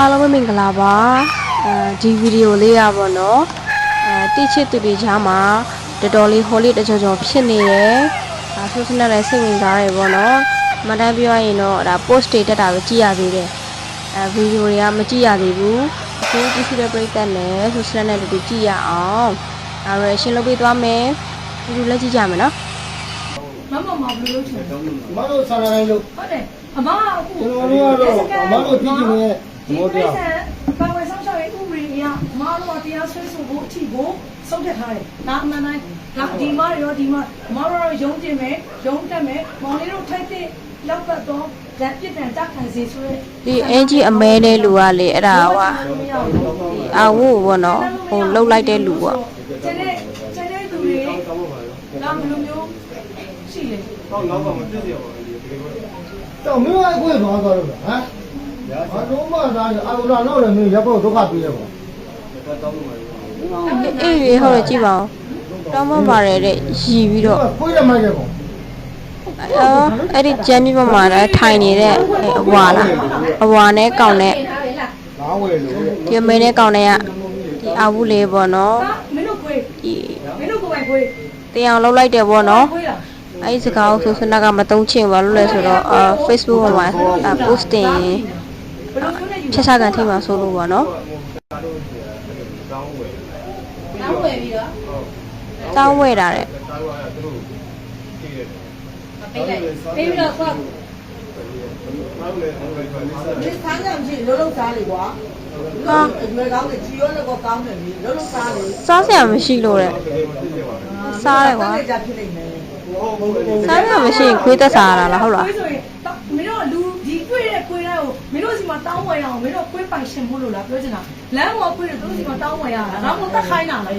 အားလုံးပဲမင်္ဂလာပါအဲဒီဗီဒီယိုလေးရပါတော့အဲတိချစ်သူတွေကြားမှာတော်တော်လေးဟိုလေးတကြောကြောဖြစ်နေတယ်အဲဆိုစနဲ့လည်းစိတ်ဝင်စားတယ်ပေါ့နော်မတန်းပြောရရင်တော့ဒါ post တွေတက်တာပဲကြည့်ရသေးတယ်အဲဗီဒီယိုတွေကမကြည့်ရသေးဘူးအခုကြည့်စီတဲ့ပရိသတ်နဲ့ဆိုစနဲ့တူတူကြည့်ရအောင်အဲရရှင်းလုပ်ပေးသွားမယ်ဒီလိုလက်ကြည့်ကြမယ်နော်မမမဘယ်လိုလုပ်ချင်လဲမတို့ဆန္ဒတိုင်းလို့ဟုတ်တယ်အမကအခုကျွန်တော်တို့ကတော့အမတို့ကြည့်ကြည့်နေတဲ့ ဒီဘောပြတရားဿနာပါဝယ်ဆောင်ရှောက်ရေးဥပဒေအရအမတို့ကတရားဆွဲဆိုဖို့အထီကိုဆုံးဖြတ်ထားတယ်။ဒါအမှန်တိုင်းဒါဒီမရောဒီမအမတို့ရုံးတင်မယ်ရုံးတက်မယ်မောင်လေးတို့ထိုက်တဲ့လောက်ပတ်တော့လက်ပြစ်ဒဏ်တက်ခံစေဆိုရဲဒီအင်ကြီးအမဲတဲ့လူကလေအဲ့ဒါဟိုဒီအဝို့ပေါ့နော်ဟိုလှုပ်လိုက်တဲ့လူပေါ့ကျန်တဲ့ကျန်တဲ့သူတွေဒါဘယ်လိုမျိုးရှိလဲတော့မင်းကကိုယ်ဘာသွားလို့လဲဟမ် ဘာလို့မှသာအာရုံလာတော့လည်းမင်းရပ်ဖို့ဒုက္ခပေးရပါအေးအေးဟုတ်တယ်ကြည့်ပါဦးတောင်းမပါတယ်တဲ့ရီပြီးတော့ကိုယ်ရမိုက်တယ်ပေါ့အော်အဲ့ဒီကျမ်းပြပေါ်မှာလည်းထိုင်နေတဲ့အဲ့အဝါလားအဝါနဲ့ကောင်းတဲ့ငါဝယ်လို့ဒီအမဲနဲ့ကောင်းတဲ့ကဒီအဝုလေးပေါ့နော်ဒါမင်းတို့ကိုယ်ဒီမင်းတို့ကိုယ်ပိုင်ကိုယ်တရားလှုပ်လိုက်တယ်ပေါ့နော်ကိုယ်လားအဲ့ဒီစကားကိုဆိုစနကမတုံးချင်ဘာလို့လဲဆိုတော့အာ Facebook ပေါ်မှာအာ post တင်ဘယ်လိုမျိုးနဲ့ယူ ဖြတ်ချကန်ထိမှာဆိုလို့ပေါ့နော်တောင်းဝယ်ပြီးတော့တောင်းဝဲတာတဲ့ပေးလိုက်ပေးပြီးတော့ဆောက်ဒီစားကြမရှိလုံးလုံးစားလေကွာဟာအရွယ်ကောင်းတယ်ချီရောလည်းကောင်းတယ်လေလုံးလုံးစားလေစားစရာမရှိလို့တဲ့စားတယ်ကွာကြဖြစ်နေမယ်စားစရာမရှိရင်ခွေးသက်စားရတာလားဟုတ်လား ခွေးဆိုရင်မင်းတို့လူဒီခွေးတဲ့ခွေးတိုင်းကို မင်းတို့စီမှာတောင်းဝယ်ရအောင်မင်းတို့ခွေးပိုင်ရှင်ဖို့လို့လားပြောချင်တာလမ်းပေါ်ခွေးတွေသူတို့စီမှာတောင်းဝယ်ရတာဒါမှမဟုတ်တက်ခိုင်းတာလား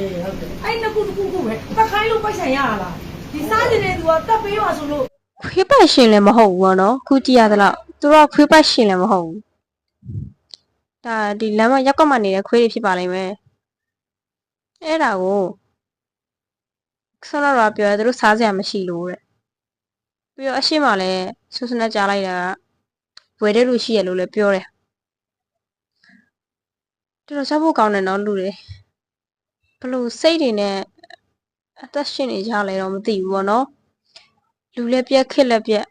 အဲ့နှစ်ခုတစ်ခုခုပဲတက်ခိုင်းလို့ပိုက်ဆိုင်ရတာလားဒီစားကျင်တဲ့သူကတက်ပေးပါဆိုလို့ခွေးပတ်ရှင်လည်းမဟုတ်ဘူးပေါ့နော်ခုကြည့်ရသလောက်သူတို့ကခွေးပတ်ရှင်လည်းမဟုတ်ဘူးဒါဒီလမ်းမရောက်ကမှနေတဲ့ခွေးတွေဖြစ်ပါလိမ့်မယ်အဲ့ဒါကိုဆောလာရာပြောတယ်သူတို့စားစရာမရှိလို့တဲ့ပြီးတော့အရှိမလည်းဆူဆနက်ကြားလိုက်တာက ဝယ်တဲ့လူရှိရလို့လည်းပြောတယ်တော်တော်စားဖို့ကောင်းတယ်နော်လူတွေဘလို့စိတ်တွေနဲ့အသက်ရှင်နေကြလဲတော့မသိဘူးပေါ့နော်လူလည်းပြက်ခက်လည်းပြက်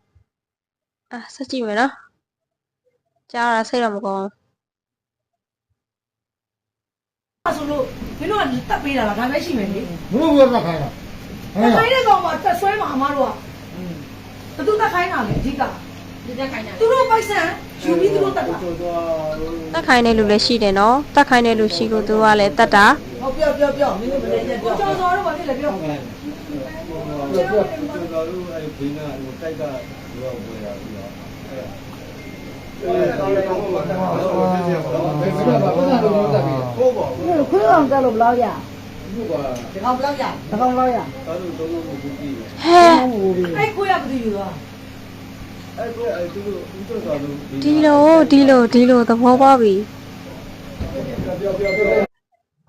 အာဆက်ကြည့်မယ်နော်ကြားရစိတ်တော့မကောင်းဆိုလို့မင်းတို့ကတက်ပေးတာလားဒါပဲရှိမယ်လေဘလို့ပြောတာခိုင်းတာဟဲ့တက်ခိုင်းတဲ့ကောင်ကတက်ဆွဲမှာအမားတို့ကဘသူတက်ခိုင်းတာလေအဓိကဒီတက်ခိုင်းတာ သူတို့ပိုက်ဆံယူပြီးသူတို့တက်တာတက်ခိုင်းတဲ့လူလည်းရှိတယ်နော်တက်ခိုင်းတဲ့လူရှိလို့သူကလည်းတက်တာဟောပြောပြောပြောမင်းတို့မလေးနဲ့ကိုပြောကျော်စောတော့ဘာဖြစ်လဲပြောခွေးအောင်တက်လို့ဘယ်လောက်ရဒီကောင်ဘယ်လောက်ရဒီကောင်ဘယ်လောက်ရဟဲအဲ့ခွေးကဘယ်သူယူသွား ဒီလိုဒီလိုဒီလိုသဘောပေါက်ပြီ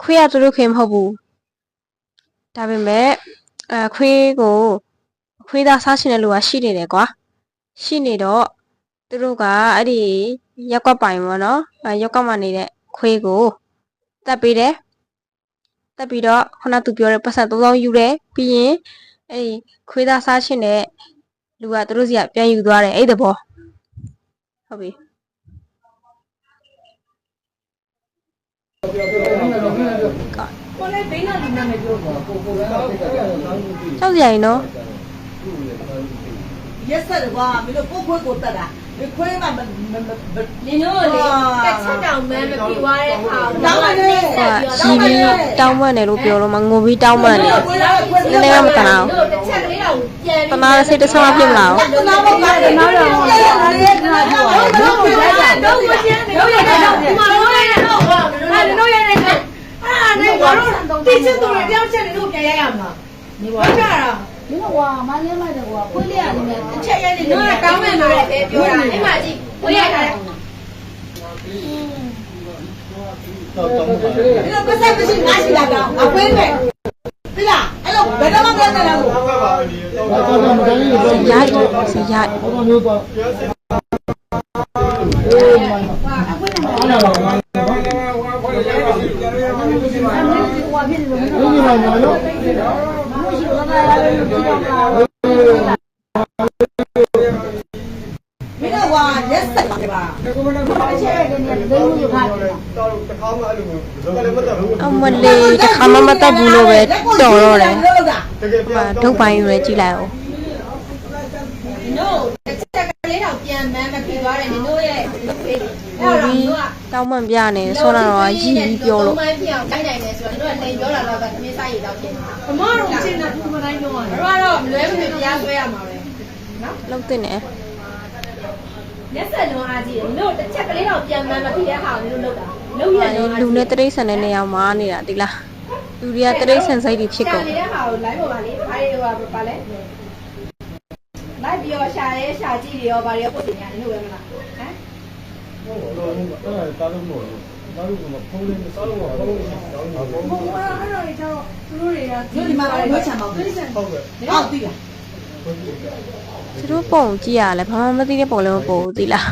ခွေးကသူတို့ခင်မဟုတ်ဘူးဒါပေမဲ့အဲခွေးကိုခွေးသားစားရှင်တဲ့လူကရှိနေတယ်ကွာရှိနေတော့သူတို့ကအဲ့ဒီရက်ကွက်ပိုင်ပေါ့နော်အဲရက်ကွက်မှာနေတဲ့ခွေးကိုတက်ပေးတယ်တက်ပြီးတော့ခုနသူပြောတဲ့ပတ်စံ3000ယူတယ်ပြီးရင်အဲ့ဒီခွေးသားစားရှင်တဲ့ လူကသူတို့စီကပြန်ယူသွားတယ်အဲ့ဒီသဘောဟုတ်ပြီကိုလည်းဘိန်းနာလူနာနဲ့ပြောကြောက်စရာကြီးနော်ရက်ဆက်ကွာမင်းတို့ကိုခွေးကိုတက်တာဒီ ခွေးမှမနင်တို့လေတစ်ချက်တောင်မှမပြေသွားတဲ့အခါတောင်းပါလေဟိုကရီးပြီးတောင်းပန်တယ်လို့ပြောလို့မငိုပြီးတောင်းပန်တယ်ခွေးလားခွေးနည်းနည်းမှမတနာဘူးတို့တစ်ချက်ကလေးတော့ပြန်တနာစိတ်တစ်ဆမဖြစ်မလားတနာဘောကတနာရောလေခဏပြောတော့ဘယ်လိုလဲတော့ကိုချင်းတို့ရတဲ့တော့ဒီမှာတော့ရတဲ့တော့အဲ့တို့ရတဲ့အဲ့ဒါနဲ့ဘာလို့တိချစ်သူတွေတယောက်ချက်နေတို့ပြန်ရရမှာနေပါကြတာ မင်းကမလေးမိုက်တယ်ကွာခွေးလေးကနေမဲ့တစ်ချက်ရိုက်နေတို့ကတောင်းမဲ့လို့လည်းပြောတာအဲ့မှာကြည့်ကိုရတာဒီလိုပတ်သက်မရှိငါရှိလာတော့အခွေးပဲပြလားအဲ့လိုဘယ်တော့မှမလုပ်နိုင်ဘူးဘာတော့မတိုင်းလို့ပြောစီရိုက်စီရိုက်ဘာတော့မျိုးသွားအေးနာတော့ဘာဟိုဖြစ်တယ်လို့မလို့လို့ဒီမှာနော်မရှိတော့ငါလည်းကြည့်တော့မင်းကဝါရက်ဆက်ပါပါအချဲကနေဒိန်းမှုခါတယ်အမလေးတစ်ခါမှမတက်ဘူးလို့ပဲတော်တော့တယ်လို့တာဟိုဒုတ်ပိုင်းယူရဲကြည့်လိုက် အောင်တို့တစ်ချက်ကလေးတော့ပြန်မန်းမပြီးသွားတယ်နင်တို့ရဲ့အဲ့ဟိုတော့ဒီတို့ကတောင်းမှန်ပြနေဆောနာတော့ရီးပြီးပြောလို့မန်းပြအောင်တိုင်းနိုင်တယ်ဆိုတော့တို့ကလိန်ပြောတာတော့ကသမီးစားရည်တော့ဖြစ်နေတာအမတို့အချင်းနဲ့သူမ တိုင်းပြောရတယ်တို့ကတော့မလွဲမသွေတရားဆွဲရမှာပဲလောက်တင်နေရက်ဆက်လုံးအားကြီးတယ်တို့တစ်ချက်ကလေးတော့ပြန်မန်းမပြီးတဲ့ဟာကိုတို့လုပ်တာလုပ်ရတော့လူနဲ့တရိတ်ဆန်တဲ့နေရာမှာနေတာတိလားလူတွေကတရိတ်ဆန်စိတ်တွေဖြစ်ကုန်နေတဲ့ဟာကို live ပေါ်ပါလေအားရဟိုပါလဲ live ပြီးတော့ရှာရဲရှာကြည့်ရောဗာရောပို့တင်ရတယ်လို့ပဲမလားဟမ်အဲ့ဒါတားလို့မဟုတ်ဘူး တားလို့ကမဖုန်းလေးမစားလို့မဖုန်းလေးတောင်းပါဘူးဘုရားအဲ့တော့ကျတော့သူတို့တွေကတို့ဒီမှာလည်းချမ်းပါဘူးဟုတ်ကဲ့အောက်တိလားသူတို့ပုံကြည့်ရလဲဘာမှမသိတဲ့ပုံလည်းမပုံဘူးတိလား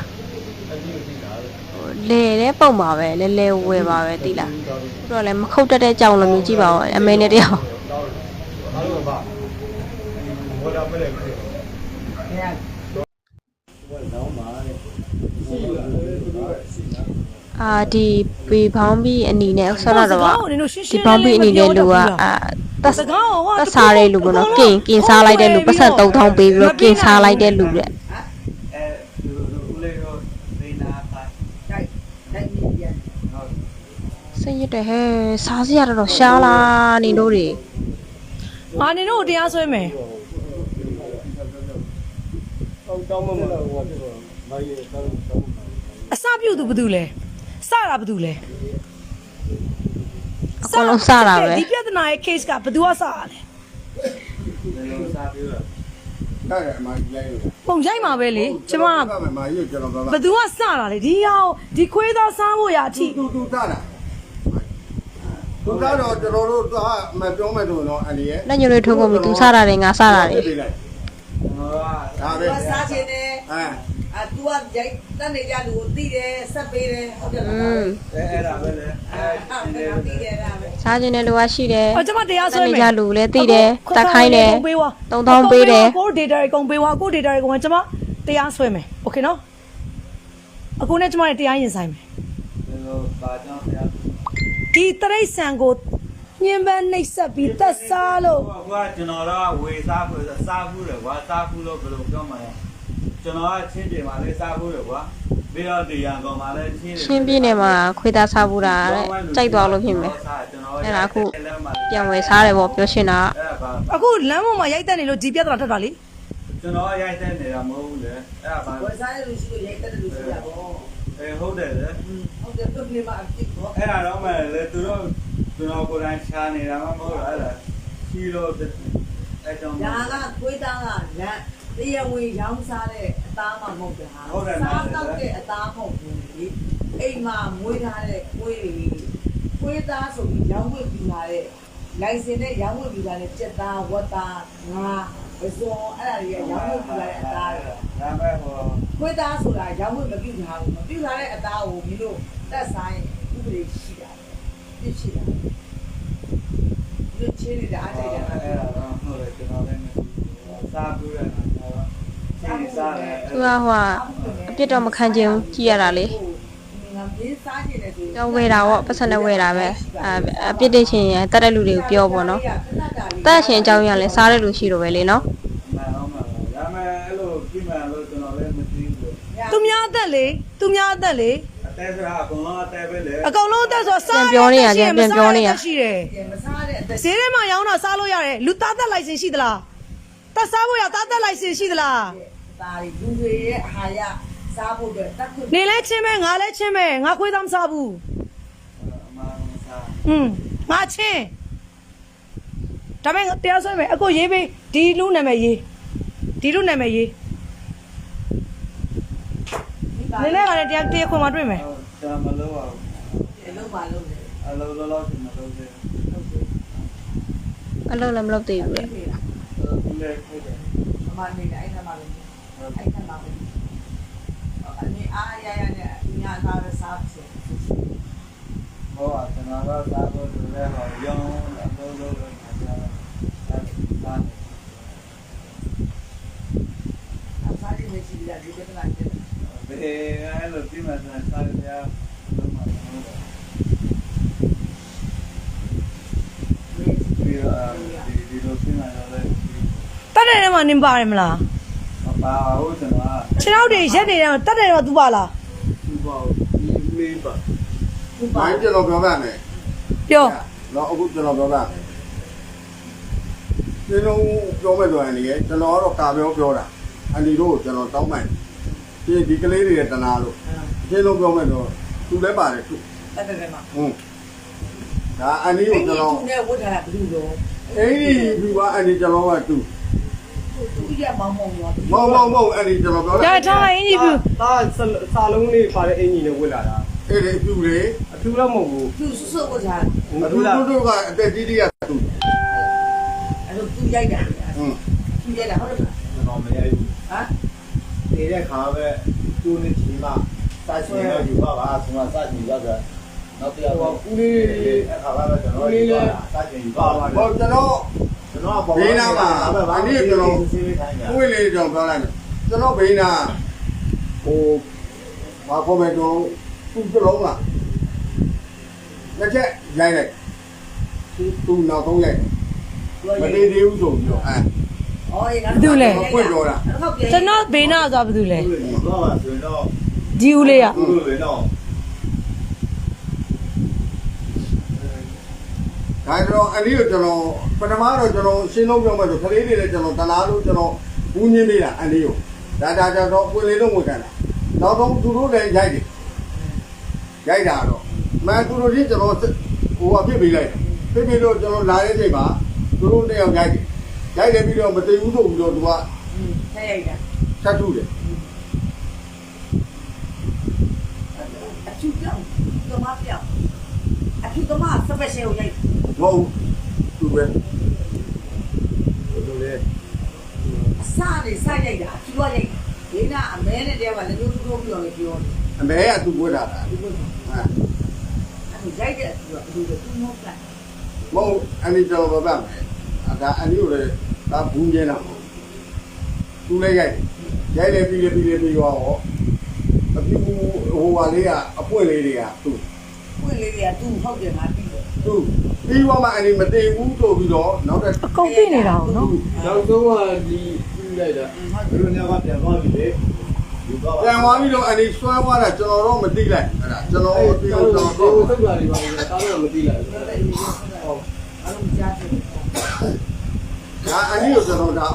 လေတဲ့ပုံပါပဲလဲလဲဝဲပါပဲတိလားသူတို့လည်းမခုတ်တတ်တဲ့ကြောင်လိုမျိုးကြည့်ပါဦးအမေနဲ့တယောက်အားလုံးပါဘောတာပဲလေ အာဒီပေဘောင်းပြီးအနီနဲ့ဆောနာတော့နင်တို့ရှင်းရှဒီင်းဘောင်းပြီးအနီနဲ့လူကအာတက်စကားဟောတက်စားတဲ့လူပေါ့နော်ကင်ကင်စားလိုက်တဲ့လူပတ်စံ3000ပေးပြီးတော့ကင်စားလိုက်တဲ့လူတဲ့အဲလူလူဦးလေးတို့နေနာပါတိုက်တိုက်နေပြန်ဟုတ်စိတ်ရတဲ့ဟဲ့စားစရာတော့ရှားလားနေတို့တွေအာနင်တို့တရားဆွဲမယ်တောင်းမမလားဟိုဖြစ်တော့ဘာကြီးတောင်းတောင်းအစပြုတ်သူဘာတူလဲ စတာဘာတူလဲအကုန်လုံးစားတာပဲဒီပြဿနာရဲ့ case ကဘယ်သူကစရလဲဒီလိုစားပြီးတော့အဲ့ဒါမှလိုက်လို့ပုံရိုက်မှာပဲလေကျမကမှမရွကျွန်တော်ပါပါဘယ်သူကစတာလဲဒီဟာကိုဒီခွေးသားစားဖို့ရအထိတူတူတာတာတူတာတော့ကျွန်တော်တို့သွားမပြောမဲ့လို့တော့အနေရဲ့လက်ညှိုးတွေထုတ်ကုန်ပြီသူစားတာတွေငါစားတာတွေကျွန်တော်ကဒါပဲသူကစားခြင်းနဲ့အဲအာ तू ကရိုက်တက်နေကြလူကိုသိတယ်ဆက်ပေးတယ်ဟုတ်တယ် อื လား ม အဲအဲ့ဒါပဲလေအဲ အဲ့ဒါသိတယ်ဒါပဲ စားခြင်းတဲ့လူကရှိတယ် အော်ကျမတရားဆွဲမယ် တက်နေကြလူလည်းသိတယ်တက်ခိုင်းတယ် 3000ပေးွာ 3000ပေးတယ် ကို data တွေကုန်ပေးွာကို data တွေကုန်ကျမတရားဆွဲမယ်โอเคနော်အခုနဲ့ကျမနဲ့တရားရင်ဆိုင်မယ် ဒီလိုပါကြောင်းဆရာ ဒီတရိတ်ဆန်ကိုညင်ပန်းနှိပ်ဆက်ပြီးသက်စားလို့ ဟိုကကျွန်တော်တော့ဝေစားဖို့စားဖို့တယ်ကွာစားဖို့လို့ဘယ်လိုပြောမှာလဲ ကျွန်တော်ကချင်းပြေမှာလေးစားဖို့တယ်ကွာပြီးတော့ဒီရန်ကောင်မှာလည်းချင်းရှင်းပြနေမှာခွေးသားစားဘူးတာတဲ့ကြိုက်သွားလို့ဖြစ်မယ်ပြန်ဝယ်စားတယ်ပေါ့ပြောရှင်တာအဲ့ဒါပါအခုလမ်းပေါ်မှာရိုက်တက်နေလို့ဒီပြဿနာတက်တာလေကျွန်တော်ရိုက်တဲ့နေတာမဟုတ်ဘူးလေအဲ့ဒါပါဝယ်စားရလို့ရှိလို့ရိုက်တက်တယ်လို့ရှိတာပေါ့အဲဟုတ်တယ်လေဟုတ်တယ်သူကလည်းမအဖြစ်ပေါ့အဲ့ဒါတော့မှလေသူတို့ကျွန်တော်ကိုယ်တိုင်ရှားနေတာမှမဟုတ်လားအဲ့ဒါချီလို့အဲ့ကြောင့်ဒါကခွေးသားကလက် တရားဝင်ရောင်းစားတဲ့အသားမှမဟုတ်တာစားတော့တဲ့အသားမဟုတ်ဘူးလေအိမ်မှာမွေးထားတဲ့ခွေးတွေခွေးသားဆိုပြီးရောင်းဝယ်ပြီးလာတဲ့လိုင်စင်နဲ့ရောင်းဝယ်ပြီးလာတဲ့စက်သားဝတ်သားငါပစုံအဲ့ဒါတွေကရောင်းဝယ်ပြီးလာတဲ့အသားတွေဒါမဲ့ဟိုခွေးသားဆိုတာရောင်းဝယ်မပြုတ်ထားဘူးမပြုတ်ထားတဲ့အသားကိုမင်းတို့တက်ဆိုင်ဥပဒေရှိတာပြစ်ရှိတာဒီချင်းနေတာအားကြိုက်တာအဲ့ဒါတော့ဟုတ်တယ်ကျွန်တော်လည်းစားဘူးရတာချီစားတယ် သူကဟိုကအပြစ်တော့မခံချင်ဘူးကြည့်ရတာလေငါပြေးစားနေတယ်ဆိုတော့ဝယ်တာပေါ့ပတ်စံနဲ့ဝယ်တာပဲအအပြစ်တင်ရှင်ရတက်တဲ့လူတွေကိုပြောပေါ့နော်တက်ရှင်အကြောင်းရလဲစားတဲ့လူရှိတော့ပဲလေနော်မှန်တော့မှန်ဒါမဲ့အဲ့လိုပြင်မှန်လို့ကျွန်တော်လည်းမသိဘူးသူများအသက်လေသူများအသက်လေအတဲဆိုတာအကုန်လုံးအတဲပဲလေအကောင်လုံးအသက်ဆိုစားပြန်ပြောနေရပြန်ပြန်ပြောနေရရှိတယ်မစားတဲ့အသက်ဈေးထဲမှာရောင်းတာစားလို့ရတယ်လူသားသက်လိုက်စင်ရှိသလားသက်စားဖို့ရသားသက်လိုက်စင်ရှိသလား သားတွေလူတွေရဲ့အာဟာရစားဖို့အတွက်တက်ခွင့်နေလဲချင်းမဲငါလဲချင်းမဲငါခွေးသားမစားဘူးအမှန်စားอืมငါချင်းဒါပေမဲ့တရားစွဲမယ်အခုရေးပေးဒီလူနာမည်ရေးဒီလူနာမည်ရေးနေလဲကလည်းတရားတရားခွန်မှာတွေ့မယ်ကျွန်တော်မလုပ်ပါဘူးအလုပ်ပါလုပ်တယ်အလုပ်လုပ်လို့ကျွန်တော်လုပ်တယ်အလုံးလည်းမလုပ်သေးဘူးလေပြေးတာသူလည်းဖြစ်တယ်အမနေ တာအဲ့ဒါမှလည်းအဲ့ဒါမှလည်းအနေအားရရနဲ့ညာသားရစားဖြစ်တော့စားဖို့ဆိုလဲဟောရောင်းအလုံးလုံးလုံးခါကြတာစားစားကြည့်နေရှိတယ်ဒီပြဿနာဖြစ်တယ်ဘယ်အဲ့လိုဒီမှာစားရရလုံးမလုံးပြီးတော့ဒီဒီလိုပြင်လာတော့လေတက်တဲ့ထဲမှာနင်းပါတယ်မလား မပါဘူးကျွန်တော်ခြေထောက်တွေရက်နေတယ်တက်တဲ့တော့သူပါလားသူ့ဘောလေးပါ။ဘာကျွန်တော်ပြောပြမယ်ပြော။တော့အခုကျွန်တော်ပြောပြမယ်။ဒီလိုပြောမဲ့တော့အနေနဲ့ကျွန်တော်ကတော့ကာပြောပြောတာ။အန်ဒီတို့ကိုကျွန်တော်တောင်းပန်။ဒီဒီကလေးတွေရဲ့တနာလို့အချင်းလုံးပြောမဲ့တော့သူလည်းပါတယ်သူတက်တဲ့ထဲမှာဟုတ်ဒါအန်ဒီကိုကျွန်တော်သူနဲ့ဝတ်ထားတာဘယ်လိုလဲအဲ့ဒီဒီကအန်ဒီကျွန်တော်ကသူ သူရမောင်းမောင်းရောမဟုတ်မဟုတ်မဟုတ်အန်ဒီကျွန်တော်ပြောဒါတာထားလိုက်အင်ဂျီပြူဒါစာလုံးလေးပါတဲ့အင်ကြီးနဲ့ဝစ်လာတာအဲ့ဒီပြူလေအထူးတော့မဟုတ်ဘူးသူဆွတ်ဝတ်ထားအတူတူတို့ကအတက်ကြီးကြီးကသူအဲ့လိုသူရိုက်တာဟွန်းသူရိုက်တာဟုတ်တယ်မလားကျွန်တော်မရဘူးဟမ်နေတဲ့ခါပဲသူ့နဲ့ချီမစာချင်တော့ယူပါပါဆိုတော့စာချင်ရောက်တယ်နောက်တရားတော့ဦးလေးအခါကပဲကျွန်တော်ယူပါစာချင်ယူပါပါဟောကျွန်တော်ကျွန်တော်ပေါ် ဘေးနားမှာအနည်းကျွန်တော်စီးပြီးထိုင်ကြကိုယ်လေးကျွန်တော်ပြောလိုက်မယ်ကျွန်တော်ဘေးနာဟိုဘာခေါ်မလဲတော့သူ့ကြလုံးလားလက်ချက်ရိုက်လိုက်သူသူနောက်ဆုံးရိုက်မတည်သေးဘူးဆိုပြီးတော့အဲအော်ရေငါသူလဲဖွင့်ပြောတာကျွန်တော်ဘေးနာသွားဘာလို့လဲတော့ပါဆိုတော့ဒီဦးလေးอ่ะ သူ့လိုလေတော့ဒါကြောင့်အနည်းကိုကျွန်တော်ပထမတော့ကျွန်တော်ရှင်းလုံးပြောမယ်ဆိုခလေးတွေလည်းကျွန်တော်တနာလို့ကျွန်တော်ဘူးညင်းပေးတာအနည်းကိုဒါဒါကြောင့်တော့ပွင့်လေးလုံးဝင်ကန်တာနောက်ဆုံးသူတို့လည်းရိုက်တယ်ရိုက်တာတော့မန်သူတို့ချင်းကျွန်တော်ဟိုအဖြစ်ပေးလိုက်ဖြစ်ပြီးတော့ကျွန်တော်လာတဲ့ချိန်မှာသူတို့တစ်ယောက်ရိုက်တယ်ရိုက်တယ်ပြီးတော့မသိဘူးဆိုပြီးတော့သူကဆက်ရိုက်တာဆက်ထုတယ်အချူပြောင်းကမပြောင်းအချူကမစပက်ရှယ်ကိုရိုက်မဟု တ်ဘူးသူပဲသူလေအစနေစရိုက်တာအချူကရိုက်ဒီနာအမဲနဲ့တည်းကလည်းတို့တို့ပြောလို့ပြောတယ်အမေကသူ့ကိုတာတာဒီလိုအဲအဲ့ရိုက်တဲ့သူကဒီလိုသူမဟုတ်လားမဟုတ်အနည်းကျွန်တော်ပြောပြမယ်အဲဒါအနည်းကိုလည်းဒါဘူးညင်းတာသူလည်းရိုက်တယ်ရိုက်တယ်ပြီးတယ်ပြီးတယ်ပြီးတော့အပြူဟိုဟာလေးကအပွင့်လေးတွေကသူ့ပွင့်လေးတွေကသူဟုတ်တယ်ငါပြီးတယ်သူ ပြီးတော့မှအနေမတည်ဘူးဆိုပြီးတော့နောက်တစ်အကုန်သိနေတာဟုတ်နော်နောက်ဆုံးကဒီပြလိုက်တာသူတို့ညကပြန်သွားပြီလေယူပါပါပြန်သွားပြီးတော့အနေဆွဲသွားတာကျွန်တော်တော့မသိလိုက်အဲ့ဒါကျွန်တော်တို့ပြီးတော့ကျွန်တော်တော့တော့သုတ်ပါလေးပါနေတာဒါတော့မသိလိုက်ဘူးအဲ့လိုကြားတယ်ဒါအနည်းကိုကျွန်တော်ဒါ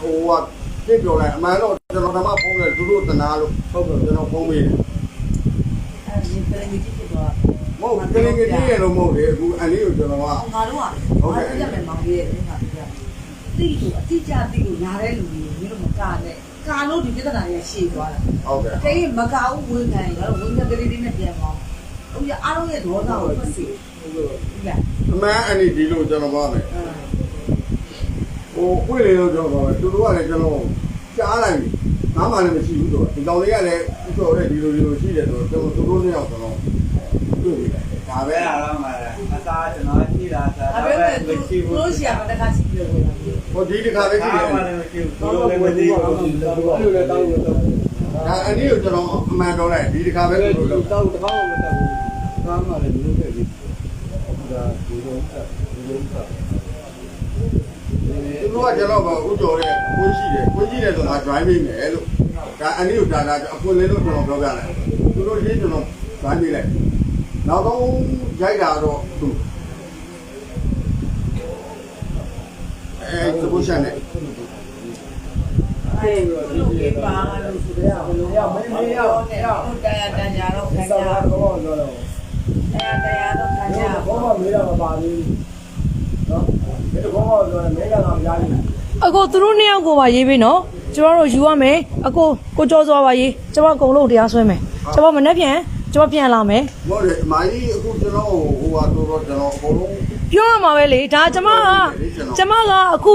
ဟိုဟာပြပြောလိုက်အမှန်တော့ကျွန်တော်ဓမ္မဖုံးတယ်သူတို့တနာလို့ဟုတ်တယ်ကျွန်တော်ဖုံးပေးတယ်အဲ့ဒီပရင်ကြီးဖြစ်သွားမ ဟုတ်ကလေးကလေးရလို့မဟုတ်လေအခုအနည်းကိုကျွန်တော်ကငါတို့ကဟုတ်တယ်အဲ့ဒါမှမောင်ကြီးရဲ့ငါပြောတိကျအတိကျတိကိုညာတဲ့လူတွေမျိုးမကနဲ့ကာလို့ဒီပြဿနာတွေရှေ့သွားတာဟုတ်ကဲ့တကယ်မကဘူးဝန်ခံရင်တော့ဝန်ခံကလေးလေးနဲ့ပြန်သွားဟုတ်ရအားလုံးရဲ့ဒေါသကိုဖတ်စီဟုတ်လားအမှန်အနည်းဒီလိုကျွန်တော်ပြောမယ်ဟိုပွင့်လေလို့ကျွန်တော်ပြောမယ်သူတို့ကလည်းကျွန်တော်ကြားလိုက်ပြီငါမှလည်းမရှိဘူးဆိုတော့ဒီကောင်လေးကလည်းဥစ္စာတဲ့ဒီလိုဒီလိုရှိတယ်ဆိုတော့ကျွန်တော်သူတို့နှစ်ယောက်ကျွန်တော်တွေ့ပြီ ဒါဒါပဲပဲအားလုံးပါလားအစားကျွန်တော်ကြည့်တာဒါဒါပေမဲ့သူတို့ရှာမတခါစီပြောတာဟိုဒီတစ်ခါလေးရှိအားတယ်မလည်းမရှိဘူးသူတို့လည်းမသိဘူးအဲ့လိုလည်းတောင်းလို့တော့ဒါအနည်းကိုကျွန်တော်အမှန်ပြောလိုက်ဒီတစ်ခါပဲအဲ့သူလိုတို့တောလုပ်င်းတောင်းမတက်ဘူးဒါမှလည်းမျိုးပဲဒီဒါဒီလိုတက်ဒီလိုတက်သူတို့ကကျွန်တော်ကဥကြော်တဲ့ကိုရှိတယ်ကိုရှိတယ်ဆိုတော့ join ပေးမယ်လို့ဒါအနည်းကိုဒါဒါအပွင့်လေးလို့ကျွန်တော်ပြောပြလိုက်သူတို့ရေးကျွန်တော် join ပေးလိုက် နောက်တော့ရိုက်တာတော့သူအဲသဘောရှနဲ့အဲ့ဒီလိုကေပါလို့ဆိုတော့ဘယ်လိုရောက်မင်းမရောက်ဟုတ်တယ်တန်ကြတော့ခံကြစာတော့တော့ပြောတော့အဲ့တရားတော့ခံကြဘောမမေးတာမပါဘူးနော်ဒီတော့ဘောမပြောတယ်မေးတာကမရဘူးအကိုသူတို့နှစ်ယောက်ကိုပါရေးပေးနော်ကျွန်တော်တို့ယူရမယ်အကိုကိုကြောစွာပါရေးကျွန်တော်အကုန်လုံးတရားဆွဲမယ်ကျွန်တော်မနေ့ပြန် ကျွန်တော်ပြန်လာမယ်မဟုတ်တယ်အမကြီးအခုကျွန်တော်ဟိုဟာတော့ကျွန်တော်အကုန်လုံးပြောရမှာပဲလေဒါကျမကကျမကအခု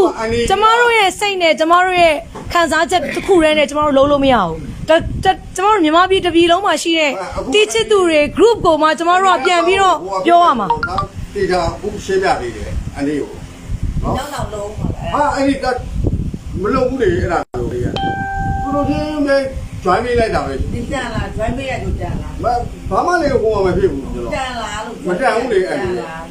ကျမတို့ရဲ့စိတ်နဲ့ကျမတို့ရဲ့ခံစားချက်တစ်ခုတည်းနဲ့ကျမတို့လုံးလို့မရဘူးတတကျမတို့မြန်မာပြည်တစ်ပြည်လုံးမှာရှိတဲ့တီးချစ်သူတွေ group ကိုမှကျမတို့ကပြန်ပြီးတော့ပြောရမှာတေချာဥရှင်းပြပေးတယ်အနည်းကိုနော်နောက်နောက်လုံးပါပဲဟာအဲ့ဒီကမလုံဘူးလေအဲ့ဒါလိုလေးရသူတို့ချင်းပဲ join ပေးလိုက်တာပဲဒီတန်လား join ပေးရလို့တန်လားမဘာမှလည်းကိုယ်ကမဖြစ်ဘူးကျွန်တော်တန်လားလို့မတက်ဘူးလေအဲ့ဒီ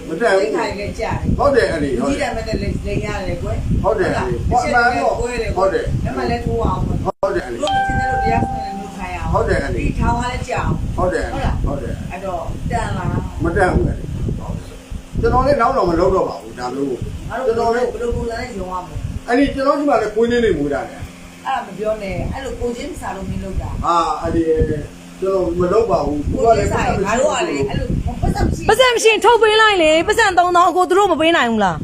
မတက်ဘူးခိုင်ခဲ့ကြတယ်ဟုတ်တယ်အဲ့ဒီဟုတ်ကြီးတတယ်ယ်မဲ့လည်းလိန်ရတယ်ကွယ်ဟုတ်တယ်အဲ့ဒီဟုတ်မှန်တော့ဟုတ်တယ်အဲ့မလည်းထိုးအောင်ဟုတ်တယ်အဲ့ဒီလို့ကျင်းတယ်လို့တရားဆွေးနွေးခိုင်းအောင်ဟုတ်တယ်အဲ့ဒီဒီထောင်ကလည်းကြောင်ဟုတ်တယ်ဟုတ်တယ်အဲ့တော့တန်လားမတက်ဘူးအဲ့ဒီကျွန်တော်လည်းနောက်တော့မလုပ်တော့ပါဘူးဒါမျိုးအဲ့ကျွန်တော့တော်ဘယ်လည်းလိုပုံစံနဲ့ယုံရမလဲအဲ့ဒီကျွန်တော်ဒီမှာလည်းကိုင်းနေနေမူတာလေ အဲ့ဒါမပြောနဲ့အဲ့လိုကိုချင်းစာလို့မင်းလုပ်တာအာအဲ့ဒီကျွန်တော်မလုပ်ပါဘူးကိုချင်းစာငါတို့ကလေအဲ့လိုပတ်သက်မရှိပတ်စံမရှိရင်ထုတ်ပေးလိုက်လေပတ်စံ3000ကိုသူတို့မပေးနိုင်ဘူးလား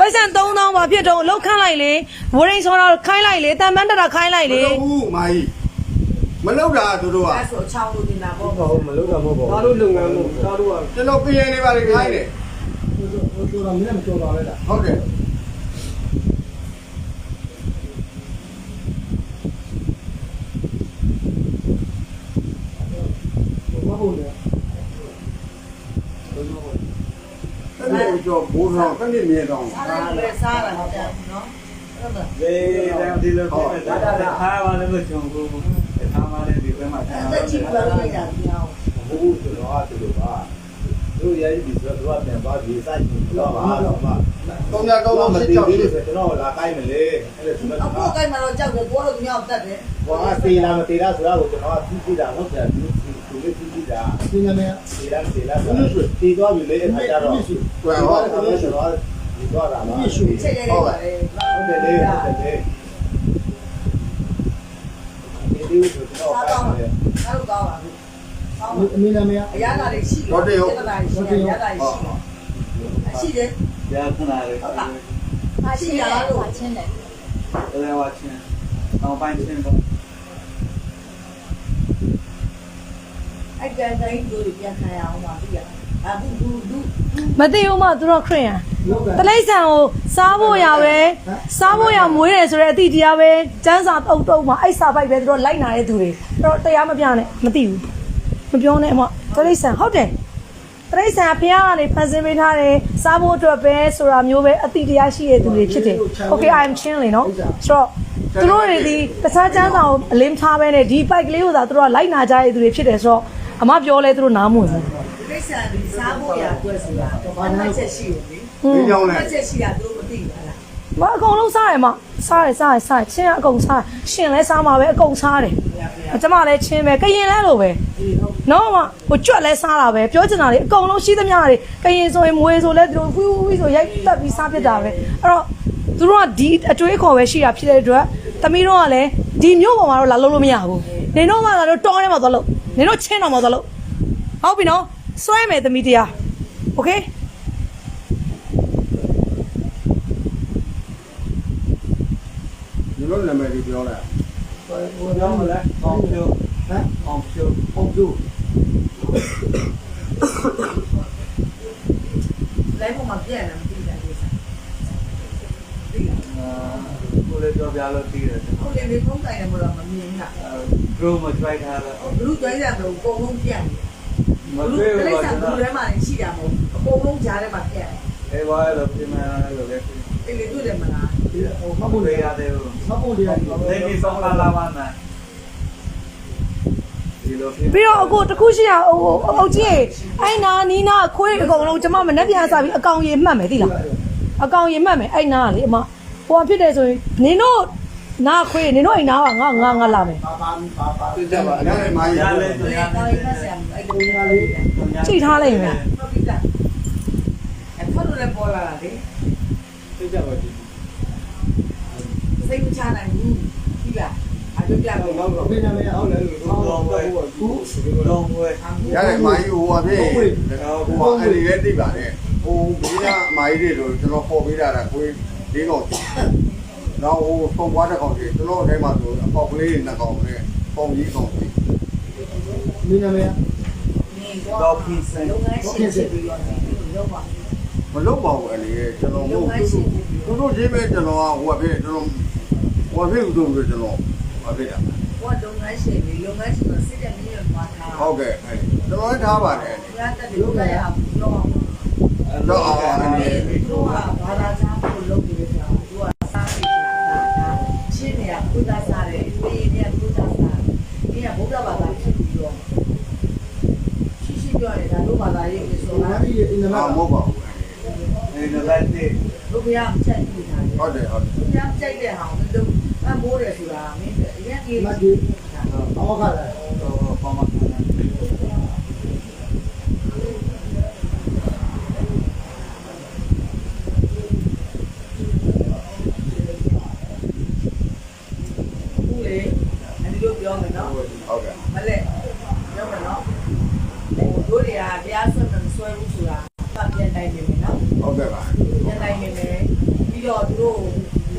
ပတ်စံ3000ဘာဖြစ်တော့လောက်ခန့်လိုက်လေဝရင်းစောတော့ခိုင်းလိုက်လေတန်ပန်းတတာခိုင်းလိုက်မလေလုပ်ဘူးမာကြီးမလုပ်တာသူတို့ကအဲ့ဆိုချောင်းလို့တင်တာပေါ့ဟုတ်မလုပ်တာမဟုတ်ပါဘူးဒါတို့လုပ်ငန်းမို့ဒါတို့ကကျွန်တော်ပြင်နေပါလေခိုင်းတယ်ဟိုဆိုတာမင်းမကြော်ပါလဲတာဟုတ်တယ် အဲ့ဒီတော့ဘိုးတော်ကနေမြေတော့စားတယ်လေစားတာဟုတ်တယ်နော်ဟုတ်လားလေတဲ့ဒီလိုဖြစ်နေတာဒါခါပါလည်းမချုံဘူးခါမှလည်းဒီဘက်မှာအဲ့ဒါကြည့်ပါလို့ရတာပြောင်းဘိုးကျွန်တော်ကသူတို့ပါတို့ရဲ့ဒီဆိုတော့ပြန်သွားဒီစိုက်ပြီးတော့ပါတော့မှတုံးရတော့တော့မမသိသိဘူးဘူးဆိုကျွန်တော်လာကိုင်းမလဲအဲ့ဒါဆိုတော့အခုကိုင်းမှာတော့ကြောက်တယ်ကိုတော့မြောက်တတ်တယ်ဘာသေလာမသေလားဆိုတော့ကျွန်တော်ကသိသိတာဟုတ်တယ် ဒီဒီလေးသိသိတာပညာမင်းသေလားသေလားဆိုတော့သေသွားပြီလေအဲ့ဒါတော့ကွယ်ဟောကျွန်တော်ကျွန်တော်ဒီတော့လာမှာချက်ရရပါလေဟုတ်တယ်လေဟုတ်တယ်လေဒီလိုဆိုကျွန်တော်စားကိုတော့င်းတယ်ငါတို့ကောင်းပါဘူးကောင်းပါအမင်းနာမည်အရာလာတွေရှိတယ်ရတာ အောင်ပိုင်းချင်းတော့အဲ့ကန်တိုင်းတို့ပြန်ခံရအောင်ပါပြရအခုဒူဒူမသိဘူးမသူတို့ခရစ်ယာန်လောကတလိမ့်ဆန်ကိုစားဖို့ရပဲစားဖို့ရမွေးတယ်ဆိုတဲ့အသည့်တရားပဲစမ်းစာတုံတုံမှာအဲ့စာပိုက်ပဲသူတို့လိုက်နာတဲ့သူတွေအဲ့တော့တရားမပြနဲ့မသိဘူးမပြောနဲ့အမတလိမ့်ဆန်ဟုတ်တယ်တလိမ့်ဆန်ဖះကနေဖန်ဆင်းပေးထားတယ်စားဖို့အတွက်ပဲဆိုတာမျိုးပဲအသည့်တရားရှိတဲ့သူတွေဖြစ်တယ် Okay I am chilling နော်ဆိုတော့သူတို့တွေဒီတခြားစမ်းစာကိုအလင်းထားပဲနဲ့ဒီပိုက်ကလေးကိုသာသူတို့ကလိုက်နာကြတဲ့သူတွေဖြစ်တယ်ဆိုတော့ အမပြောလဲသူတို့နားမဝင်ဘူးကိစ္စဒီစားဖို့ရအတွက်ဆိုတာဘာမှချက်ရှိတယ်လေဒီကြောင့်လဲဘာချက်ရှိတာသူတို့မသိဘူးလားမအကုန်လုံးစားရမစားရစားရစားရချင်းကအကုန်စားရှင်လဲစားမှာပဲအကုန်စားတယ်ကျမလည်းချင်းပဲကရင်လဲလို့ပဲနော်မဟိုကြွက်လဲစားတာပဲပြောချင်တာလေအကုန်လုံးရှိသမျှတွေကရင်ဆိုရင်မွေဆိုလဲသူတို့ဝီဝီဆိုရိုက်တက်ပြီးစားဖြစ်တာပဲအဲ့တော့သူတို့ကဒီအတွေးခေါ်ပဲရှိတာဖြစ်တဲ့အတွက်သမီးတို့ကလည်းဒီမျိုးပေါ်မှာတော့လာလုံးလို့မရဘူးနေတော့မှလာတော့တောထဲမှာသွားလို့ နေတော့ချင်းတော်မှာသွားလို့ဟုတ်ပြီနော်စွဲမယ်သမီးတရားโอเค ကျွန်တော်နာမည်ကြီးပြောလိုက် ဟိုပြောမလဲအောင်ဖြိုးဟမ်အောင်ဖြိုး အောင်ကျိုး လိုက်ပေါ်မှာပြက်လာ လည်းပြောပြလို့ပြီးတယ်ကျွန်ဟုတ်တယ်ဒီဖုန်းတိုင်တယ်မလို့မမြင်တာတော်ဘရိုမထရိုက်ထားတော့ဘလူးကြိုင်းရတယ်အကုန်လုံးပြက်မဘလူးတွေ့တိဘူးရစ္ဆာကျွန်န်ဘလူးတော်ထဲမှာရှိတာမဟုတ်အကုန်လုံးကြားထဲမှာပြက်အဲဘာလို့ပြင်မလဲလို့လည်းအဲ့လေတွေ့တယ်မလားဟိုမမဖို့ဟုတ်လေလေရတယ်ဘူးမဖို့လေနေဒီဆောင်လာလာပါနာဒီလိုဖြစ်ပြီးတော့အကိုတစ်ခုရှိရဟိုဟိုအုတ်ကြီးအဲ့နာနီးနာခွေးအကုန်လုံးကျမမနှက်ပြန်စားပြီးအကောင်ရေမှတ်မယ်သိလားအကောင်ရေမှတ်မယ်အဲ့နာကလေအမ ဟိုကဖြစ်တယ်ဆိုရင်နင်တို့နာခွေးနင်တို့အိမ်နာကငါငါငါလာမယ်ပါပါပါပါသိကြပါအဲ့ဒါမာကြီးရလဲဒီရကောင်ရင်းဆက်အဲ့လိုမျိုးလေးကြိတ်ထားလိုက်မယ်ဟုတ်ပြီလားအဲ့ဖတ်လို့လည်းပေါ်လာတာလေသိကြပါကြည့်စိတ်မချနိုင်ဘူးဒီလားအပြပြတော့တော့တော့အမင်းနာမည်အောင်လဲလို့တော့တော့ဘယ်ကူတော့ဘယ်ရတယ်မာကြီးဟိုဟာဖြစ်ဟိုဟာအဲ့ဒီလည်းသိပါတယ်ဟိုဘေးကအမာကြီးတွေတို့ကျွန်တော်ပေါ်ပေးတာကကိုယ် လေးကောင်နောက်ဟိုပုံပွားတဲ့ကောင်ကြီးကျွန်တော်အထဲမှာဆိုအပေါက်ကလေးနှစ်ကောင်နဲ့ပုံကြီးကောင်ကြီးအမင်းနာမည်နေတော့လုပ်ငန်းရှင်ဖြစ်ပြီးတော့လုပ်ပါမလုပ်ပါဘူးအဲ့ဒီကျွန်တော်မဟုတ်ဘူးသူတို့ချင်းပဲကျွန်တော်ကဟိုဟာဖြစ်ကျွန်တော်ဟိုဟာဖြစ်လို့ဆိုပြီးကျွန်တော်ဟိုဖြစ်တာဟို လုပ်ငန်းရှင်တွေလုပ်ငန်းရှင်ကစစ်တဲ့နည်းနဲ့မှာထားဟုတ်ကဲ့အဲ့ကျွန်တော်လည်းထားပါတယ်။ညာတက်တယ်ဘယ်ရဘူးပြောအောင်တော့အောင်အဲ့ဒီ။သူကဘာသာချာကိုလုပ်နေကြတာ။သူကစားနေတာဒါချင်းနေရဘုရားစားတယ်။ဒီနေ့ဘုရားစား။ဒီကဘုရားဘာသာဖြစ်ပြီးတော့ရှိရှိပြောရတယ်ဒါတို့ဘာသာရေးဆိုဘာတော့ဒီအင်းနမအာမဟုတ်ပါဘူးအဲ့ဒါပဲတဲ့ဘုရားမချက်ဘူးတာ။ဟုတ်တယ်ဟုတ်တယ်ဘုရားကြိုက်တဲ့ဟာကိုလုပ်အမိုးတယ်ဆိုတာမင်းအရင်ကြီးမဒီအောခလာတော့ပေါ်မှာ ဘူးလေအဲဒီလိုပြောမယ်နော် ဟုတ်ကဲ့ မလဲပြောမယ်နော်ဟိုတို့တွေကတရားစွဲမဆွဲဘူးဆိုတာကပြန်တိုင်းနေမယ်နော် ဟုတ်ကဲ့ပါ ပြန်တိုင်းနေမယ်ပြီးတော့သူတို့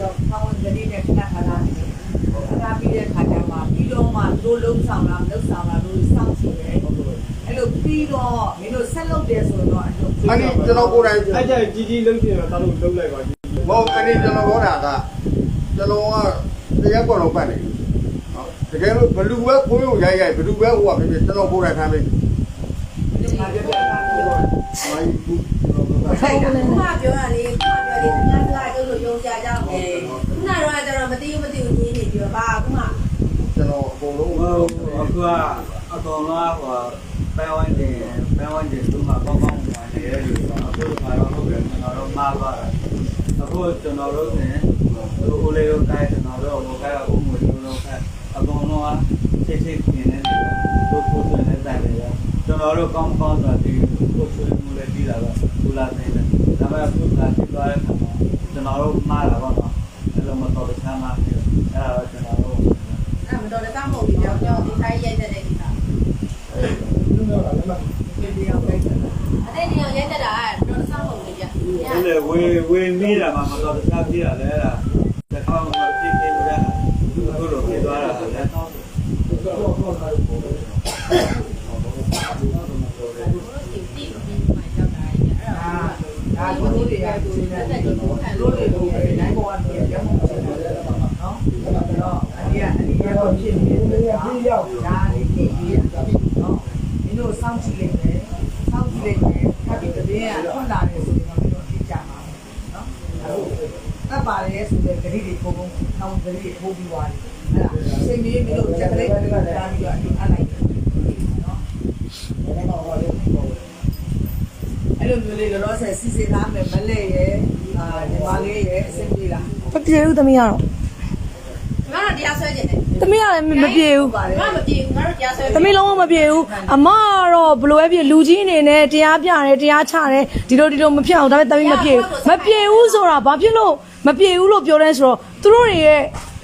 တော့ဖောင်းကလေးနဲ့ခဏခဏနေခဏပြီးတဲ့ခါကျမှပြီးတော့မှသူတို့လုံးဆောင်လားမလုံးဆောင်လားတို့စောင့်ကြည့်တယ်အဲ့လိုပြီးတော့မင်းတို့ဆက်လုပ်တယ်ဆိုတော့အဲ့လို အဲ့ဒီကျွန်တော်ကို ယ်တိုင်အဲ့ကြကြီးကြီးလုံးချင်တာတို့လုံးလိုက်ပါကြီးမဟုတ်အဲ့ဒီကျွန်တော်ပြောတာကကျွန်တော်ကတရားပေါ်တော့ပတ်နေဟုတ်တကယ်လို့ဘလူပဲကိုယ်ကိုရိုက်ရိုက်ဘလူပဲဟိုကဖြစ်ဖြစ်ကျွန်တော်ကိုယ်တိုင်ခံပြီးဒီမှာပြောတာပြောမိုင်းဘူးခိုင်းတာခုနပြောတာလေခုနပြောလေငါကလည်းတို့လိုယုံကြကြမယ်ခုနတော့ကျတော့မသိဘူးမသိဘူးညင်းနေပြောပါခုနကျွန်တော်အကုန်လုံးဟိုအခုကအတော်လားဟိုပန်းဝိုင်းတယ်ပန်းဝိုင်းတယ်သူကကောင်းကောင်းဝင် နေတယ်လို့ဆိုအခုကတော့ဟုတ်တယ်ကျွန်တော်တို့မှားသွားတာအခုကျွန်တော်တို့နဲ့ဟိုလေးတို့တိုင်းကျွန်တော်တို့ဟိုကအုံးမွေတို့တော့အကုန်လုံးကစစ်စစ်နေနေတယ်တို့ကိုယ်နဲ့တိုင်တယ်ကျွန်တော်တို့ကောင်းကောင်းဆိုဒီကိုယ်ဆွေးမှုလေးပြီးတာတော့ဘူလာနေတယ်ဒါပေမဲ့အခုကဖြစ်သွားတဲ့ခါမှာကျွန်တော်တို့မှားတာပေါ့နော်အဲ့လိုမတော်တဆမှားပြီးအဲ့ဒါတော့ကျွန်တော်တို့အဲ့မတော်တဆမဟုတ်ဘူးကြောက်ကြောက်ဒီတိုင်းရိုက်တဲ့ကိစ္စလူမျိုးကလည်းမဒီရောက်လိုက် တာအဲ့ဒီတော့ရိုက်တဲ့တာတော်တဆမဟုတ်ဘူးကြာအဲ့လေဝေဝေမိတာမှာမတော်တဆပြရလဲလားတခါမှပြည့်ပြည့်လို့ရတာသူတို့ဖြစ်သွားတာလည်းတော့တော့တော့ထားတယ် ဒါတို့တွေကသူတွေကတို့တွေတို့တွေနိုင်ပေါ်ကနေရမောင်းချင်တယ်နော်အဲ့တော့အဒီကအဒီကတော့ဖြစ်နေတယ်ဒါရောက်ဒါလေးကြည့်ရနော်မင်းတို့စောင့်ကြည့်လိုက်မယ်စောင့်ကြည့်လိုက်မယ်ခပ်ပြီးတဲ့ကထွန်လာတယ်ဆိုရင်တော့မင်းတို့သိကြမှာနော်အဲ့ဒါ တပ်ပါလေဆိုတဲ့ဂရိတွေပုံပုံထောင်းဂရိတွေပို့ပြီးသွားတယ်အဲ့ဒါစိတ်ကြီးမင်းတို့ချက်ကလေးကတားပြီးတော့အရင်အလိုက်နော်အဲ့လိုမျိုးလေးတော့ဆက်စီစီသားမယ်မလဲရဲ့အာညီမလေးရဲ့အဆင်ပြေလားမပြေဘူးသမီးကတော့ငါတို့တရားဆွဲခြင်းတယ်သမီးကလည်းမပြေဘူးငါမပြေဘူးငါတို့တရားဆွဲသမီးလုံးဝမပြေဘူးအမကတော့ဘယ်လိုပဲဖြစ်လူကြီးအနေနဲ့တရားပြတယ်တရားချတယ်ဒီလိုဒီလိုမဖြစ်အောင်ဒါပေမဲ့သမီးမပြေဘူးမပြေဘူးဆိုတာဘာဖြစ်လို့ မပြေဘူးလို့ပြောလဲဆိုတော့သူတို့တွေရဲ့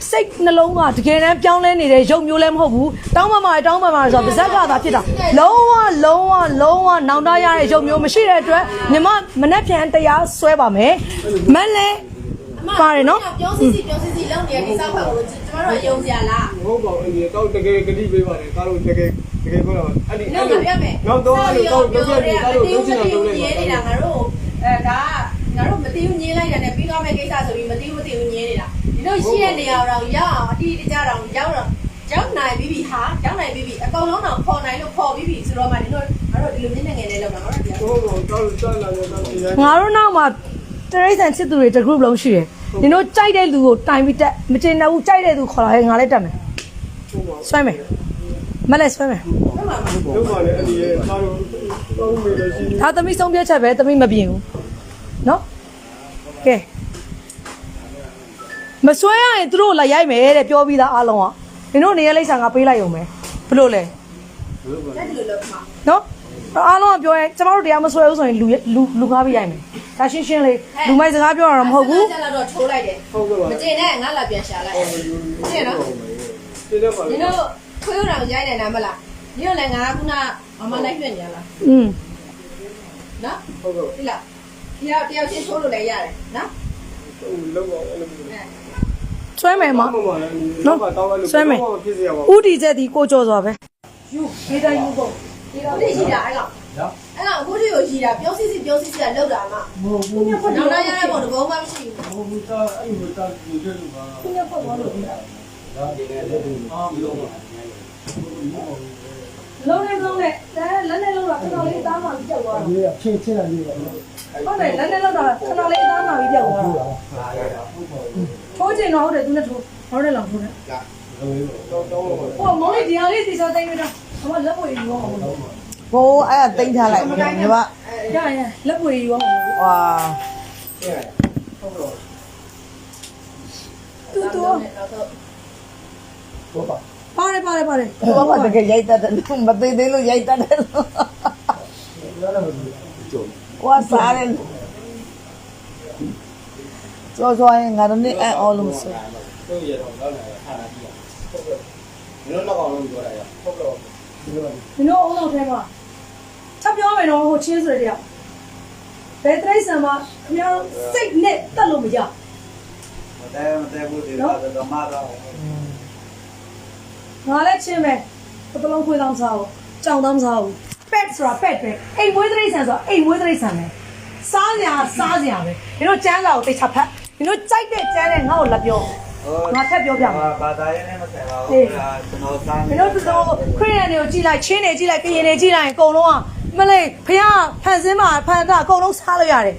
စိတ်နှလုံးကတကယ်တမ်းပြောင်းလဲနေတဲ့ရုပ်မျိုးလည်းမဟုတ်ဘူးတောင်းပမာတောင်းပမာဆိုတော့ပါဇက်ကသာဖြစ်တာလုံးဝလုံးဝလုံးဝနောင်တရတဲ့ရုပ်မျိုးမရှိတဲ့အတွက်ညီမမနဲ့ပြန်တရားဆွဲပါမယ်မလဲပါတယ်နော်ပြောစီစီပြောစီစီလုံးနေတဲ့ဒီစောက်ဖက်ကိုကျမတို့ယုံကြလားဟုတ်ပါဘူးအဲ့တော့တကယ်ဂတိပေးပါတယ်ကားလို့တကယ်တကယ်ပြောတာအဲ့ဒီလုံးမပြတ်မယ်နောက်တော့အဲ့လိုတော့လုပ်ပြပြီးကားလို့လုပ်ချင်တာလုပ်လိုက်ညင်းနေတာငါတို့အဲဒါ ငါတို့မသိဘူးညင်းလိုက်တာနဲ့ပြီးသွားမယ့်ကိစ္စဆိုပြီးမသိဘူးမသိဘူးညင်းနေတာဒီလိုရှိတဲ့နေရာတော့ရောက်အောင်အတီးတကြတော့ရောက်တော့ရောက်နိုင်ပြီပြီဟာရောက်နိုင်ပြီပြီအကောင်လုံးတော့ခေါ်နိုင်လို့ခေါ်ပြီးပြီဆိုတော့မှဒီလိုငါတို့ဒီလိုမျက်နှာငယ်နဲ့လောက်တာငါတို့တရားဟုတ်တော့တော့တော့လာတော့တော့ဒီငါတို့နောက်မှာတရိတ်ဆန်ချစ်သူတွေတစ် group လုံးရှိတယ်။ဒီတို့ကြိုက်တဲ့လူကိုတိုင်ပြီးတက်မချင်တဲ့ဘူးကြိုက်တဲ့သူခေါ်လာရင်ငါလည်းတက်မယ်။ဆွဲမယ်။မလဲဆွဲမယ်လုံးပါလေအဲ့ဒီရဲ့ကားလို့တော့မေးလို့ရှိ။ဒါသမီးဆုံးဖြတ်ချက်ပဲသမီးမပြင်ဘူး။ နော်။ကဲမဆွဲရရင်သူတို့လာရိုက်မယ်တဲ့ပြောပြီးသားအားလုံးက။ဒီတို့နေရာလိမ့်ဆန်ကပေးလိုက်ရုံပဲ။ဘလို့လဲတက်ဒီလိုလောက်မှာ။နော်။အားလုံးကပြောရင်ကျမတို့တရားမဆွဲဘူးဆိုရင်လူလူလူငါးပြီးရိုက်မယ်။ဒါရှင်းရှင်းလေးလူမိုက်စကားပြောတာတော့မဟုတ်ဘူးကျတော့ထိုးလိုက်တယ်ဟုတ်ကဲ့ပါမကျေနဲ့ငါလာပြန်ရှာလိုက်ကျင်နော်ဒီတော့ပါဒီလိုခွေးရောင်ရိုက်နေတာမလားဒီလိုလည်းငါကခုနမမလိုက်ပြန်ရလား။อืมနော်ဟုတ်ကဲ့ဒီလား ဒီတော့တယောက်ချင်းထိုးလို့လည်းရတယ်နော်လုံးပါအဲ့လိုဆွဲမယ်မမမလည်းတော့တော့အဲ့လိုဖြစ်စရာပါဥတီချက်ဒီကိုကြော်စွာပဲယူဒေတာယူဖို့ဒီတော့ဒီရှိတာအဲ့ကောင်အဲ့ကောင်အခုဒီကိုရှိတာပြောစစ်စစ်ပြောစစ်စစ်ကလောက်တာမှမဟုတ်ဘူးနောက်လာရတဲ့ပုံတဘောမှမရှိဘူးဟိုဘူးတာအဲ့ဟိုတာဒီကျလို့ပါခုညဖတ်သွားလို့ဒီလုံးနဲ့လုံးနဲ့လက်နဲ့လုံးတာခဏလေးသားမှပြီးကြောက်သွားဒီကချင်းချင်းလာနေတယ် ဟုတ်တယ်လက်နဲ့လုံးတာခဏလေးသားမှပြီးကြောက်သွားထိုးချင်တော့ဟုတ်တယ်သူနဲ့ထိုးဟောတယ်လောင်ထိုးတယ်ဟိုမောင်လေးဒီဟာလေးဒီစားတိုင်းမတော့အမလက်ပွေယူအောင်ဘိုးအဲ့ဒါတိမ့်ထားလိုက်ညီမရရလက်ပွေယူအောင်ဝါတူတူပါတယ်ပါတယ်ပါတယ်ဘာမှတကယ်ရိုက်တတ်တယ်မသိသေးလို့ရိုက်တတ်တယ်လို့ ဝါစားတယ်စောစောရင်ငါတို့နဲ့အအော်လို့ဆိုတို့ရတော့လောက်လာခါလာကြည့်ရဟုတ်ကဲ့မင်းတို့လောက်အောင်လို့ပြောတာရဟုတ်ကဲ့မင်းတို့အုံတော့ထဲမှာချက်ပြောမယ်တော့ဟိုချင်းဆိုတဲ့တယောက်ဘယ်တိရစ္ဆာန်မှာခင်ဗျားတို့စိတ်နဲ့တတ်လို့မရမတဲမတဲဘူးဒီတော့မတော့ငါလည်းချင်းပဲပကလုံးခွေးတောင်းစားဘူးကြောင်တောင်းစားဘူးပ က်ဆိုတာပက်ပဲအိမ်မွေးတိရစ္ဆာန်ဆိုတာအိမ်မွေးတိရစ္ဆာန်ပဲစားစရာစားစရာပဲဒီတို့ကျန်းစာကိုတိတ်ချဖတ်ဒီတို့ကြိုက်တဲ့ကျန်းတဲ့ငါ့ကိုလက်ပြောငါထက်ပြောပြမယ်ဘာသာရေးနဲ့မဆိုင်ပါဘူးကျွန်တော်စမ်းမင်းတို့တို့ခရစ်ယာန်တွေကိုကြည်လိုက်ချင်းတွေကြည်လိုက်ကရင်တွေကြည်လိုက်ရင်အကုန်လုံးကမလေးဖះဖန်ဆင်းမှာဖန်တာအကုန်လုံးစားလို့ရတယ်